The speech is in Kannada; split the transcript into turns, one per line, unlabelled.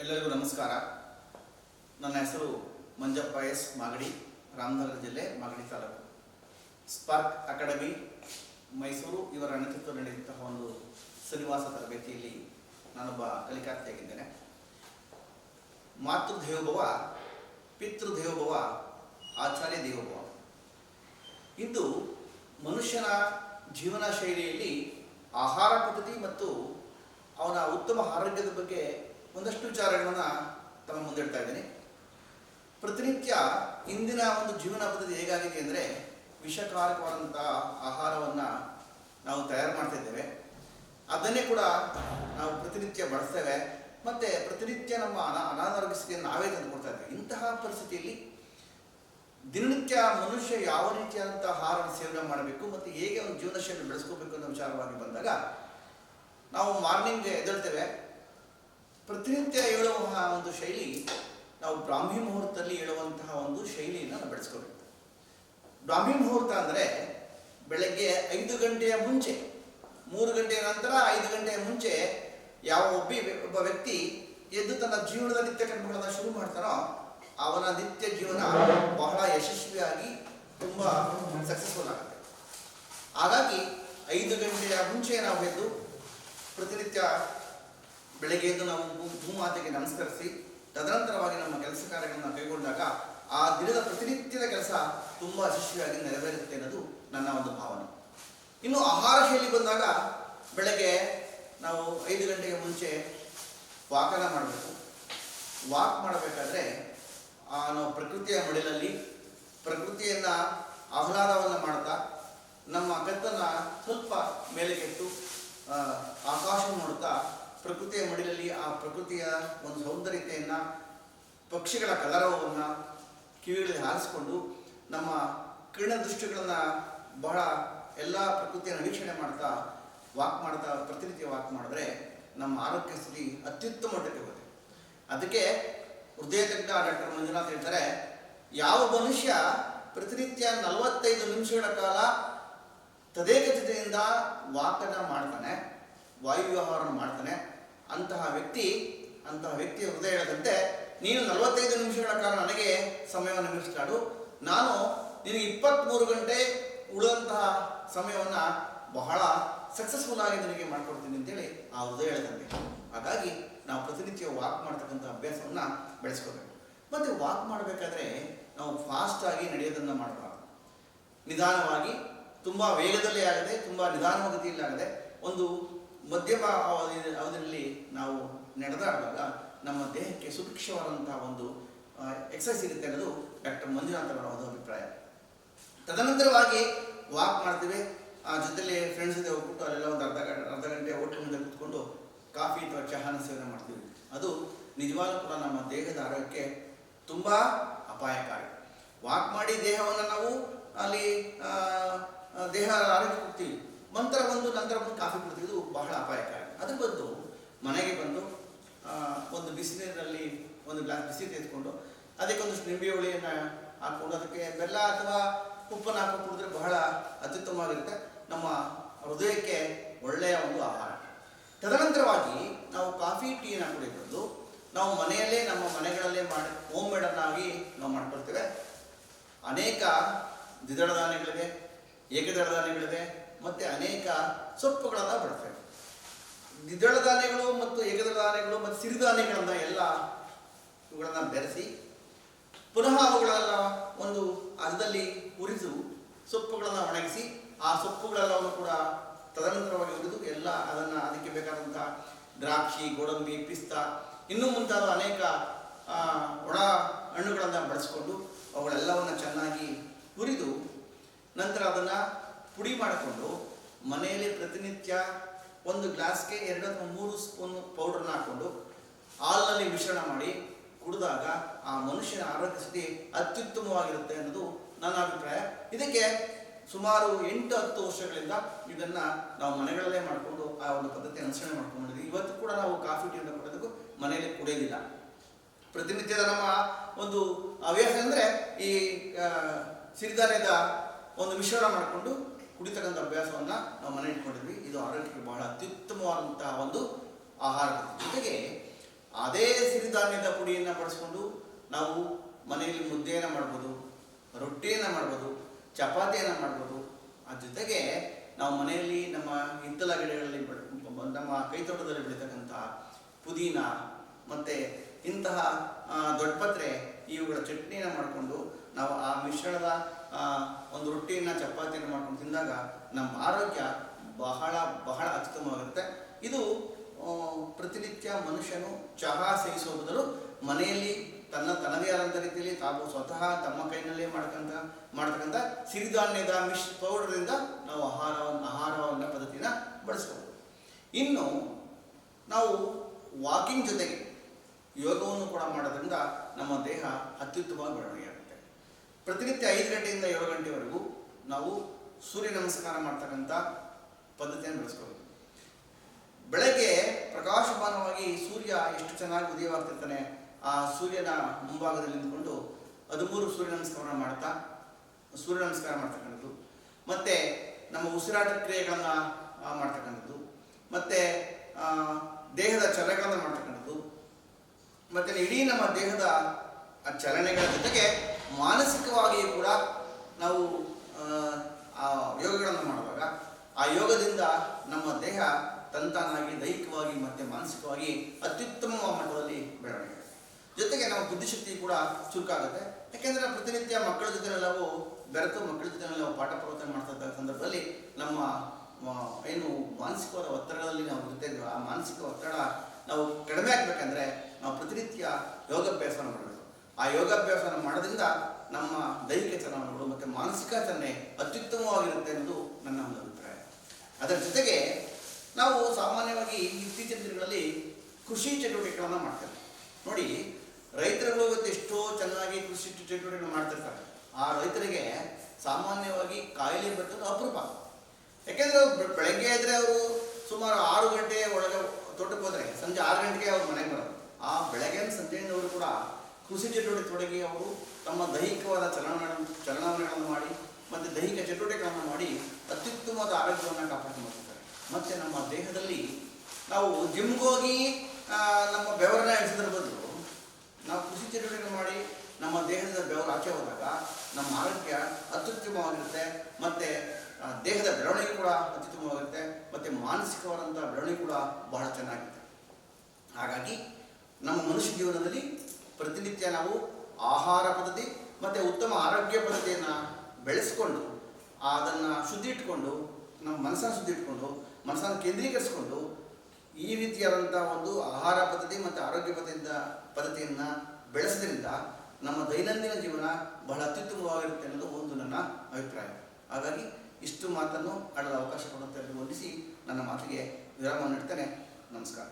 ಎಲ್ಲರಿಗೂ ನಮಸ್ಕಾರ. ನನ್ನ ಹೆಸರು ಮಂಜಪ್ಪ ಎಸ್ ಮಾಗಡಿ, ರಾಮನಗರ ಜಿಲ್ಲೆ ಮಾಗಡಿ ತಾಲೂಕು. ಸ್ಪಾರ್ಕ್ ಅಕಾಡೆಮಿ, ಮೈಸೂರು ಇವರ ನೇತೃತ್ವ ನಡೆಯುವಂತಹ ಒಂದು ಸನ್ನಿವಾಸ ತರಬೇತಿಯಲ್ಲಿ ನಾನೊಬ್ಬ ಕಲಿಕಾರ್ಥಿಯಾಗಿದ್ದೇನೆ ಮಾತೃ ದೇವೋಭವ, ಪಿತೃ ದೇವೋಭವ, ಆಚಾರ್ಯ ದೇವೋಭವ. ಇಂದು ಮನುಷ್ಯನ ಜೀವನ ಶೈಲಿಯಲ್ಲಿ ಆಹಾರ ಪದ್ಧತಿ ಮತ್ತು ಅವನ ಉತ್ತಮ ಆರೋಗ್ಯದ ಬಗ್ಗೆ ಒಂದಷ್ಟು ವಿಚಾರಗಳನ್ನು ತಮ್ಮ ಮುಂದಿಡ್ತಾ ಇದ್ದೀನಿ. ಪ್ರತಿನಿತ್ಯ ಇಂದಿನ ಒಂದು ಜೀವನ ಪದ್ಧತಿ ಹೇಗಾಗಿದೆ ಅಂದರೆ ವಿಷಕಾರಕವಾದಂಥ ಆಹಾರವನ್ನು ನಾವು ತಯಾರು ಮಾಡ್ತಾ ಇದ್ದೇವೆ. ಅದನ್ನೇ ಕೂಡ ನಾವು ಪ್ರತಿನಿತ್ಯ ಬಳಸ್ತೇವೆ. ಮತ್ತು ಪ್ರತಿನಿತ್ಯ ನಮ್ಮ ಅನಾ, ಅನಾರೋಗ್ಯ ಸ್ಥಿತಿಯನ್ನು ನಾವೇ ತಂದುಕೊಡ್ತಾ ಇದ್ದೇವೆ. ಇಂತಹ ಪರಿಸ್ಥಿತಿಯಲ್ಲಿ ದಿನನಿತ್ಯ ಮನುಷ್ಯ ಯಾವ ರೀತಿಯಾದಂಥ ಆಹಾರ ಸೇವನೆ ಮಾಡಬೇಕು ಮತ್ತು ಹೇಗೆ ಒಂದು ಜೀವನ ಶೈಲಿ ಬೆಳೆಸ್ಕೋಬೇಕು ಅನ್ನೋ ವಿಚಾರವಾಗಿ ಬಂದಾಗ ನಾವು ಮಾರ್ನಿಂಗ್ ಎದ್ದೇಳ್ತೇವೆ. ಪ್ರತಿನಿತ್ಯ ಹೇಳುವ ಒಂದು ಶೈಲಿ ನಾವು ಬ್ರಾಹ್ಮಿ ಮುಹೂರ್ತದಲ್ಲಿ ಹೇಳುವಂತಹ ಒಂದು ಶೈಲಿಯನ್ನು ನಾವು ಬೆಳೆಸ್ಕೋಬೇಕು ಬ್ರಾಹ್ಮಿ ಮುಹೂರ್ತ ಅಂದರೆ ಬೆಳಗ್ಗೆ ಐದು ಗಂಟೆಯ ಮುಂಚೆ, ಮೂರು ಗಂಟೆಯ ನಂತರ ಐದು ಗಂಟೆಯ ಮುಂಚೆ ಯಾವ ಒಬ್ಬ ಒಬ್ಬ ವ್ಯಕ್ತಿ ಎದ್ದು ತನ್ನ ಜೀವನದ ನಿತ್ಯ ಕರ್ಮಗಳನ್ನು ಶುರು ಮಾಡ್ತಾನೋ, ಅವನ ನಿತ್ಯ ಜೀವನ ಬಹಳ ಯಶಸ್ವಿಯಾಗಿ ತುಂಬ ಸಕ್ಸಸ್ಫುಲ್ ಆಗುತ್ತೆ. ಹಾಗಾಗಿ ಐದು ಗಂಟೆಯ ಮುಂಚೆ ನಾವು ಎದ್ದು ಪ್ರತಿನಿತ್ಯ ಬೆಳಗ್ಗೆ ಎದ್ದು ನಾವು ಭೂಮಾತೆಗೆ ನಮಸ್ಕರಿಸಿ, ತದನಂತರವಾಗಿ ನಮ್ಮ ಕೆಲಸ ಕಾರ್ಯಗಳನ್ನು ಕೈಗೊಂಡಾಗ ಆ ದಿನದ ಪ್ರತಿನಿತ್ಯದ ಕೆಲಸ ತುಂಬ ಯಶಸ್ವಿಯಾಗಿ ನೆರವೇರುತ್ತೆ ಅನ್ನೋದು ನನ್ನ ಒಂದು ಭಾವನೆ. ಇನ್ನು ಆಹಾರ ಶೈಲಿ ಬಂದಾಗ ಬೆಳಗ್ಗೆ ನಾವು ಐದು ಗಂಟೆಗೆ ಮುಂಚೆ ವಾಕನ ಮಾಡಬೇಕು. ವಾಕ್ ಮಾಡಬೇಕಾದ್ರೆ ನಾವು ಪ್ರಕೃತಿಯ ಮಡಿಲಲ್ಲಿ ಪ್ರಕೃತಿಯನ್ನು ಆಹ್ಲಾದವನ್ನು ಮಾಡ್ತಾ, ನಮ್ಮ ಕತ್ತನ್ನು ಸ್ವಲ್ಪ ಮೇಲೆ ಕೆಟ್ಟು ಆಕಾಶ ನೋಡುತ್ತಾ ಪ್ರಕೃತಿಯ ಮಡಿಲಲ್ಲಿ ಆ ಪ್ರಕೃತಿಯ ಒಂದು ಸೌಂದರ್ಯತೆಯನ್ನು, ಪಕ್ಷಿಗಳ ಕಲರವವನ್ನು ಕಿವಿಗಳಲ್ಲಿ ಹಾರಿಸ್ಕೊಂಡು ನಮ್ಮ ಕಿರಣ ದೃಷ್ಟಿಗಳನ್ನು ಬಹಳ ಎಲ್ಲ ಪ್ರಕೃತಿಯನ್ನು ವೀಕ್ಷಣೆ ಮಾಡ್ತಾ ವಾಕ್ ಮಾಡ್ತಾ, ಪ್ರತಿನಿತ್ಯ ವಾಕ್ ಮಾಡಿದ್ರೆ ನಮ್ಮ ಆರೋಗ್ಯ ಸ್ಥಿತಿ ಅತ್ಯುತ್ತಮ ಮಟ್ಟಕ್ಕೆ ಹೋಗುತ್ತೆ. ಅದಕ್ಕೆ ಹೃದಯ ತಜ್ಞ ಡಾಕ್ಟರ್ ಮಂಜುನಾಥ್ ಹೇಳ್ತಾರೆ, ಯಾವ ಮನುಷ್ಯ ಪ್ರತಿನಿತ್ಯ ನಲವತ್ತೈದು ನಿಮಿಷಗಳ ಕಾಲ ತದೇಕಚಿತೆಯಿಂದ ವಾಕನ ಮಾಡ್ತಾನೆ, ವಾಯು ವ್ಯವಹಾರವನ್ನು ಮಾಡ್ತಾನೆ ಅಂತಹ ವ್ಯಕ್ತಿ, ಅಂತಹ ವ್ಯಕ್ತಿಯ ಹೃದಯ ಹೇಳದಂತೆ, ನೀನು ನಲವತ್ತೈದು ನಿಮಿಷಗಳ ಕಾಲ ನನಗೆ ಸಮಯವನ್ನು ಮೀರಿಸ್ತಾಡು ನಾನು ನಿನಗೆ ಇಪ್ಪತ್ತ್ಮೂರು ಗಂಟೆ ಉಳಿದಂತಹ ಸಮಯವನ್ನು ಬಹಳ ಸಕ್ಸಸ್ಫುಲ್ ಆಗಿ ನಿನಗೆ ಮಾಡಿಕೊಡ್ತೀನಿ ಅಂತೇಳಿ ಆ ಹೃದಯ ಹೇಳದಂತೆ. ಹಾಗಾಗಿ ನಾವು ಪ್ರತಿನಿತ್ಯ ವಾಕ್ ಮಾಡ್ತಕ್ಕಂಥ ಅಭ್ಯಾಸವನ್ನು ಬೆಳೆಸ್ಕೋಬೇಕು ಮತ್ತು ವಾಕ್ ಮಾಡಬೇಕಾದ್ರೆ ನಾವು ಫಾಸ್ಟಾಗಿ ನಡೆಯೋದನ್ನು ಮಾಡಬಾರ್ದು. ನಿಧಾನವಾಗಿ, ತುಂಬ ವೇಗದಲ್ಲಿ ಆಗದೆ, ತುಂಬ ನಿಧಾನಗತಿಯಲ್ಲಿ ಆಗದೆ, ಒಂದು ಮಧ್ಯಮ ಅವಧಿ, ಅವಧಿಯಲ್ಲಿ ನಾವು ನಡೆದಾಡುವಾಗ ನಮ್ಮ ದೇಹಕ್ಕೆ ಸುಭಿಕ್ಷವಾದಂತಹ ಒಂದು ಎಕ್ಸಸೈಸ್ ಇರುತ್ತೆ ಅನ್ನೋದು ಡಾಕ್ಟರ್ ಮಂಜುನಾಥ್ ಅವರ ಒಂದು ಅಭಿಪ್ರಾಯ. ತದನಂತರವಾಗಿ ವಾಕ್ ಮಾಡ್ತೀವಿ. ಆ, ಜೊತೆಲಿ ಫ್ರೆಂಡ್ಸ್ ಜೊತೆ ಹೋಗ್ಬಿಟ್ಟು ಅಲ್ಲೆಲ್ಲ ಒಂದು ಅರ್ಧ ಗಂಟೆ ಅರ್ಧ ಗಂಟೆ ಹೋಟ್ಲ್ ಮುಂದೆ ಕುತ್ಕೊಂಡು ಕಾಫಿ ಅಥವಾ ಚಹಾನ ಸೇವನೆ ಮಾಡ್ತೀವಿ. ಅದು ನಿಜವಾಗ್ಲೂ ಕೂಡ ನಮ್ಮ ದೇಹದ ಆರೋಗ್ಯಕ್ಕೆ ತುಂಬ ಅಪಾಯಕಾರಿ. ವಾಕ್ ಮಾಡಿ ದೇಹವನ್ನು ನಾವು ಅಲ್ಲಿ ದೇಹ ಆರೋಗ್ಯ ಕೊಡ್ತೀವಿ ನಂತರ ಬಂದು ನಂತರ ಬಂದು ಕಾಫಿ ಕುಡಿದು ಬಹಳ ಅಪಾಯಕಾರಿ. ಅದು ಬಂದು ಮನೆಗೆ ಬಂದು ಒಂದು ಬಿಸಿನೀರಿನಲ್ಲಿ ಒಂದು ಗ್ಲಾಸ್ ಬಿಸಿ ತೆಗೆದುಕೊಂಡು ಅದಕ್ಕೆ ಒಂದಷ್ಟು ನಿಂಬೆ ಹುಳಿಯನ್ನು ಹಾಕ್ಕೊಂಡು ಅದಕ್ಕೆ ಬೆಲ್ಲ ಅಥವಾ ಉಪ್ಪನ್ನು ಹಾಕೊಂಡು ಕುಡಿದ್ರೆ ಬಹಳ ಅತ್ಯುತ್ತಮವಾಗಿರುತ್ತೆ. ನಮ್ಮ ಹೃದಯಕ್ಕೆ ಒಳ್ಳೆಯ ಒಂದು ಆಹಾರ. ತದನಂತರವಾಗಿ ನಾವು ಕಾಫಿ ಟೀನ ಕುಡಿಯೋದು ನಾವು ಮನೆಯಲ್ಲೇ, ನಮ್ಮ ಮನೆಗಳಲ್ಲೇ ಮಾಡಿ ಹೋಮ್ ಮೇಡನ್ನಾಗಿ ನಾವು ಮಾಡ್ಕೊಳ್ತೇವೆ. ಅನೇಕ ದ್ವಿದಳ ಧಾನ್ಯಗಳಿವೆ. ಏಕದಳ ಧಾನ್ಯಗಳಿವೆ ಮತ್ತು ಅನೇಕ ಸೊಪ್ಪುಗಳನ್ನು ಬಿಡುತ್ತೆ ದ್ವಿದಳ ಧಾನ್ಯಗಳು ಮತ್ತು ಏಕದಳ ಧಾನ್ಯಗಳು ಮತ್ತು ಸಿರಿಧಾನ್ಯಗಳನ್ನು ಎಲ್ಲ ಇವುಗಳನ್ನು ಬೆರೆಸಿ ಪುನಃ ಅವುಗಳೆಲ್ಲ ಒಂದು ಅರ್ಧದಲ್ಲಿ ಉರಿಸು ಸೊಪ್ಪುಗಳನ್ನು ಒಣಗಿಸಿ ಆ ಸೊಪ್ಪುಗಳೆಲ್ಲವನ್ನು ಕೂಡ ತದನಂತರವಾಗಿ ಉರಿದು ಎಲ್ಲ ಅದನ್ನು ಅದಕ್ಕೆ ಬೇಕಾದಂಥ ದ್ರಾಕ್ಷಿ, ಗೋಡಂಬಿ, ಪಿಸ್ತಾ ಇನ್ನೂ ಮುಂತಾದ ಅನೇಕ ಒಣ ಹಣ್ಣುಗಳನ್ನು ಬಳಸಿಕೊಂಡು ಅವುಗಳೆಲ್ಲವನ್ನು ಚೆನ್ನಾಗಿ ಹುರಿದು ನಂತರ ಅದನ್ನು ಪುಡಿ ಮಾಡಿಕೊಂಡು ಮನೆಯಲ್ಲಿ ಪ್ರತಿನಿತ್ಯ ಒಂದು ಗ್ಲಾಸ್ಗೆ ಎರಡು ಅಥವಾ ಮೂರು ಸ್ಪೂನ್ ಪೌಡ್ರನ್ನ ಹಾಕ್ಕೊಂಡು ಹಾಲಿನಲ್ಲಿ ಮಿಶ್ರಣ ಮಾಡಿ ಕುಡಿದಾಗ ಆ ಮನುಷ್ಯನ ಆರೋಗ್ಯ ಸ್ಥಿತಿ ಅತ್ಯುತ್ತಮವಾಗಿರುತ್ತೆ ಅನ್ನೋದು ನನ್ನ ಅಭಿಪ್ರಾಯ. ಇದಕ್ಕೆ ಸುಮಾರು ಎಂಟು ಹತ್ತು ವರ್ಷಗಳಿಂದ ಇದನ್ನ ನಾವು ಮನೆಗಳಲ್ಲೇ ಮಾಡಿಕೊಂಡು ಆ ಒಂದು ಪದ್ಧತಿ ಅನುಸರಣೆ ಮಾಡ್ಕೊಂಡಿದ್ದೀವಿ. ಇವತ್ತು ಕೂಡ ನಾವು ಕಾಫಿ ಟೀಯನ್ನು ಕೊಡೋದಕ್ಕೂ ಮನೆಯಲ್ಲಿ ಕುಡಿಯೋದಿಲ್ಲ. ಪ್ರತಿನಿತ್ಯದ ನಮ್ಮ ಒಂದು ಹವ್ಯಾಸ ಅಂದರೆ ಈ ಸಿರಿಧಾನ್ಯದ ಒಂದು ಮಿಶ್ರಣ ಮಾಡಿಕೊಂಡು ಕುಡಿತಕ್ಕಂಥ ಅಭ್ಯಾಸವನ್ನು ನಾವು ಮನೆ ಇಟ್ಕೊಂಡಿದ್ವಿ ಇದು ಆರೋಗ್ಯಕ್ಕೆ ಬಹಳ ಅತ್ಯುತ್ತಮವಾದಂತಹ ಒಂದು ಆಹಾರ. ಜೊತೆಗೆ ಅದೇ ಸಿರಿಧಾನ್ಯದ ಪುಡಿಯನ್ನು ಬಳಸ್ಕೊಂಡು ನಾವು ಮನೆಯಲ್ಲಿ ಮುದ್ದೆಯನ್ನು ಮಾಡ್ಬೋದು, ರೊಟ್ಟಿಯನ್ನು ಮಾಡ್ಬೋದು, ಚಪಾತಿಯನ್ನು ಮಾಡ್ಬೋದು ಅದ ಜೊತೆಗೆ ನಾವು ಮನೆಯಲ್ಲಿ ನಮ್ಮ ಹಿತ್ತಲ ಗಿಡಗಳಲ್ಲಿ ನಮ್ಮ ಕೈತೋಟದಲ್ಲಿ ಬೆಳೀತಕ್ಕಂಥ ಪುದೀನ ಮತ್ತು ಇಂತಹ ದೊಡ್ಡಪತ್ರೆ ಇವುಗಳ ಚಟ್ನಿಯನ್ನು ಮಾಡಿಕೊಂಡು ನಾವು ಆ ಮಿಶ್ರಣದ ಒಂದು ರೊಟ್ಟಿಯನ್ನು ಚಪಾತಿಯನ್ನು ಮಾಡ್ಕೊಂಡು ತಿಂದಾಗ ನಮ್ಮ ಆರೋಗ್ಯ ಬಹಳ ಬಹಳ ಅತ್ಯುತ್ತಮವಾಗುತ್ತೆ ಇದು ಪ್ರತಿನಿತ್ಯ ಮನುಷ್ಯನು ಚಹಾ ಸೇವಿಸುವ ಬದಲು ಮನೆಯಲ್ಲಿ ತನ್ನ ತನ್ನದೇ ಆದಂಥ ರೀತಿಯಲ್ಲಿ ತಾವು ಸ್ವತಃ ತಮ್ಮ ಕೈನಲ್ಲೇ ಮಾಡ್ಕಂತ, ಮಾಡ್ತಕ್ಕಂಥ ಸಿರಿಧಾನ್ಯದ ಮಿಶ್ ಪೌಡರಿಂದ ನಾವು ಆಹಾರವನ್ನು ಆಹಾರವನ್ನು ಪದ್ಧತಿನ ಬಳಸ್ಬೋದು. ಇನ್ನು ನಾವು ವಾಕಿಂಗ್ ಜೊತೆಗೆ ಯೋಗವನ್ನು ಕೂಡ ಮಾಡೋದ್ರಿಂದ ನಮ್ಮ ದೇಹ ಅತ್ಯುತ್ತಮವಾಗಿ ಬೆಳವಣಿಗೆಯಾಗುತ್ತೆ ಪ್ರತಿನಿತ್ಯ ಐದು ಗಂಟೆಯಿಂದ ಏಳು ಗಂಟೆವರೆಗೂ ನಾವು ಸೂರ್ಯ ನಮಸ್ಕಾರ ಮಾಡ್ತಕ್ಕಂಥ ಪದ್ಧತಿಯನ್ನು ಬೆಳೆಸ್ಕೋಬೇಕು ಬೆಳಗ್ಗೆ ಪ್ರಕಾಶಮಾನವಾಗಿ ಸೂರ್ಯ ಎಷ್ಟು ಚೆನ್ನಾಗಿ ಉದಯವಾಗ್ತಿರ್ತಾನೆ, ಆ ಸೂರ್ಯನ ಮುಂಭಾಗದಲ್ಲಿ ನಿಂತ್ಕೊಂಡು ಹದಿಮೂರು ಸೂರ್ಯ ನಮಸ್ಕಾರ ಮಾಡ್ತಾ, ಸೂರ್ಯ ನಮಸ್ಕಾರ ಮಾಡ್ತಕ್ಕಂಥದ್ದು. ಮತ್ತು ನಮ್ಮ ಉಸಿರಾಟ ಕ್ರಿಯೆಗಳನ್ನು ಮಾಡ್ತಕ್ಕಂಥದ್ದು. ಮತ್ತು ದೇಹದ ಚಲಕವನ್ನು ಮಾಡ್ತಕ್ಕಂಥದ್ದು. ಮತ್ತು ಇಡೀ ನಮ್ಮ ದೇಹದ ಚಲನೆಗಳ ಜೊತೆಗೆ ಮಾನಸಿಕವಾಗಿಯೂ ಕೂಡ ನಾವು ಆ, ಯೋಗಗಳನ್ನು ಮಾಡುವಾಗ ಆ ಯೋಗದಿಂದ ನಮ್ಮ ದೇಹ ತಂತಾನಾಗಿ ದೈಹಿಕವಾಗಿ ಮತ್ತು ಮಾನಸಿಕವಾಗಿ ಅತ್ಯುತ್ತಮ ಮಟ್ಟದಲ್ಲಿ ಬೆಳವಣಿಗೆ ಜೊತೆಗೆ ನಮ್ಮ ಬುದ್ಧಿಶಕ್ತಿ ಕೂಡ ಚುರುಕಾಗುತ್ತೆ. ಯಾಕೆಂದರೆ ಪ್ರತಿನಿತ್ಯ ಮಕ್ಕಳ ಜೊತೆ ನಾವು ಬೆರೆತು ಮಕ್ಕಳ ಜೊತೆ ನಾವು ಪಾಠ ಪ್ರವರ್ತನೆ ಮಾಡ್ತಾ ಸಂದರ್ಭದಲ್ಲಿ ನಮ್ಮ ಏನು ಮಾನಸಿಕವಾದ ಒತ್ತಡಗಳಲ್ಲಿ ನಾವು ಇರ್ತೇವೆ ಆ ಮಾನಸಿಕ ಒತ್ತಡ ನಾವು ಕಡಿಮೆ ಆಗಬೇಕಂದ್ರೆ ನಾವು ಪ್ರತಿನಿತ್ಯ ಯೋಗಾಭ್ಯಾಸವನ್ನು ಮಾಡಬೇಕು. ಆ ಯೋಗಾಭ್ಯಾಸವನ್ನು ಮಾಡೋದ್ರಿಂದ ನಮ್ಮ ದೈಹಿಕ ಚಲನಗಳು ಮತ್ತು ಮಾನಸಿಕ ಚಲನೆ ಅತ್ಯುತ್ತಮವಾಗಿರುತ್ತೆ ಅನ್ನೋದು ನನ್ನ ಒಂದು ಅಭಿಪ್ರಾಯ. ಅದರ ಜೊತೆಗೆ ನಾವು ಸಾಮಾನ್ಯವಾಗಿ ಇತ್ತೀಚಿನ ದಿನಗಳಲ್ಲಿ ಕೃಷಿ ಚಟುವಟಿಕೆಗಳನ್ನು ಮಾಡ್ತೇವೆ. ನೋಡಿ, ರೈತರುಗಳು ಇವತ್ತು ಎಷ್ಟೋ ಚೆನ್ನಾಗಿ ಕೃಷಿ ಚಟುವಟಿಕೆಗಳನ್ನು ಮಾಡ್ತಿರ್ತಾರೆ. ಆ ರೈತರಿಗೆ ಸಾಮಾನ್ಯವಾಗಿ ಕಾಯಿಲೆ ಬರ್ತದೆ ಅಪರೂಪ. ಯಾಕೆಂದ್ರೆ ಅವ್ರು ಬೆಳಗ್ಗೆ ಆದರೆ ಅವರು ಸುಮಾರು ಆರು ಗಂಟೆ ಒಳಗೆ ತೋಟಕ್ಕೆ ಹೋದರೆ, ಸಂಜೆ ಆರು ಗಂಟೆಗೆ ಅವ್ರು ಮನೆಗೆ ಬರೋದು. ಆ ಬೆಳಗ್ಗೆ ಸಂಜೆಯಿಂದವರು ಕೂಡ ಕೃಷಿ ಚಟುವಟಿಕೆ ತೊಡಗಿ ಅವರು ತಮ್ಮ ದೈಹಿಕವಾದ ಚಲನ ಚಲನವಲನಗಳನ್ನು ಮಾಡಿ ಮತ್ತು ದೈಹಿಕ ಚಟುವಟಿಕೆಗಳನ್ನು ಮಾಡಿ ಅತ್ಯುತ್ತಮವಾದ ಆರೋಗ್ಯವನ್ನು ಕಾಪಾಡ್ಕೊಂಡ್ಬರ್ತಾರೆ ಮತ್ತು ನಮ್ಮ ದೇಹದಲ್ಲಿ ನಾವು ಜಿಮ್ಗೋಗಿ ನಮ್ಮ ಬೆವರನ್ನ ಇಳಿಸಿದ್ರ ಬದಲು ನಾವು ಕೃಷಿ ಚಟುವಟಿಕೆ ಮಾಡಿ ನಮ್ಮ ದೇಹದ ಬೆವರು ಆಚೆ ಹೋದಾಗ ನಮ್ಮ ಆರೋಗ್ಯ ಅತ್ಯುತ್ತಮವಾಗಿರುತ್ತೆ, ಮತ್ತು ದೇಹದ ಬೆಳವಣಿಗೆ ಕೂಡ ಅತ್ಯುತ್ತಮವಾಗಿರುತ್ತೆ, ಮತ್ತು ಮಾನಸಿಕವಾದಂಥ ಬೆಳವಣಿಗೆ ಕೂಡ ಬಹಳ ಚೆನ್ನಾಗಿರುತ್ತೆ. ಹಾಗಾಗಿ ನಮ್ಮ ಮನುಷ್ಯ ಜೀವನದಲ್ಲಿ ಪ್ರತಿನಿತ್ಯ ನಾವು ಆಹಾರ ಪದ್ಧತಿ ಮತ್ತು ಉತ್ತಮ ಆರೋಗ್ಯ ಪದ್ಧತಿಯನ್ನು ಬೆಳೆಸ್ಕೊಂಡು, ಅದನ್ನು ಶುದ್ಧಿ ಇಟ್ಕೊಂಡು ನಮ್ಮ ಮನಸ್ಸನ್ನು ಶುದ್ಧಿ ಇಟ್ಕೊಂಡು ಮನಸ್ಸನ್ನು ಕೇಂದ್ರೀಕರಿಸಿಕೊಂಡು ಈ ರೀತಿಯಾದಂಥ ಒಂದು ಆಹಾರ ಪದ್ಧತಿ ಮತ್ತು ಆರೋಗ್ಯ ಪದ್ಧತಿಯಿಂದ, ಪದ್ಧತಿಯನ್ನು ಬೆಳೆಸೋದ್ರಿಂದ ನಮ್ಮ ದೈನಂದಿನ ಜೀವನ ಬಹಳ ಅತ್ಯುತ್ತಮವಾಗಿರುತ್ತೆ ಅನ್ನೋದು ಒಂದು ನನ್ನ ಅಭಿಪ್ರಾಯ. ಹಾಗಾಗಿ ಇಷ್ಟು ಮಾತನ್ನು ಆಡಲು ಅವಕಾಶ ಕೊಡುತ್ತೆ ವಂದಿಸಿ ನನ್ನ ಮಾತಿಗೆ ವಿರಾಮ ನೀಡ್ತೇನೆ ನಮಸ್ಕಾರ.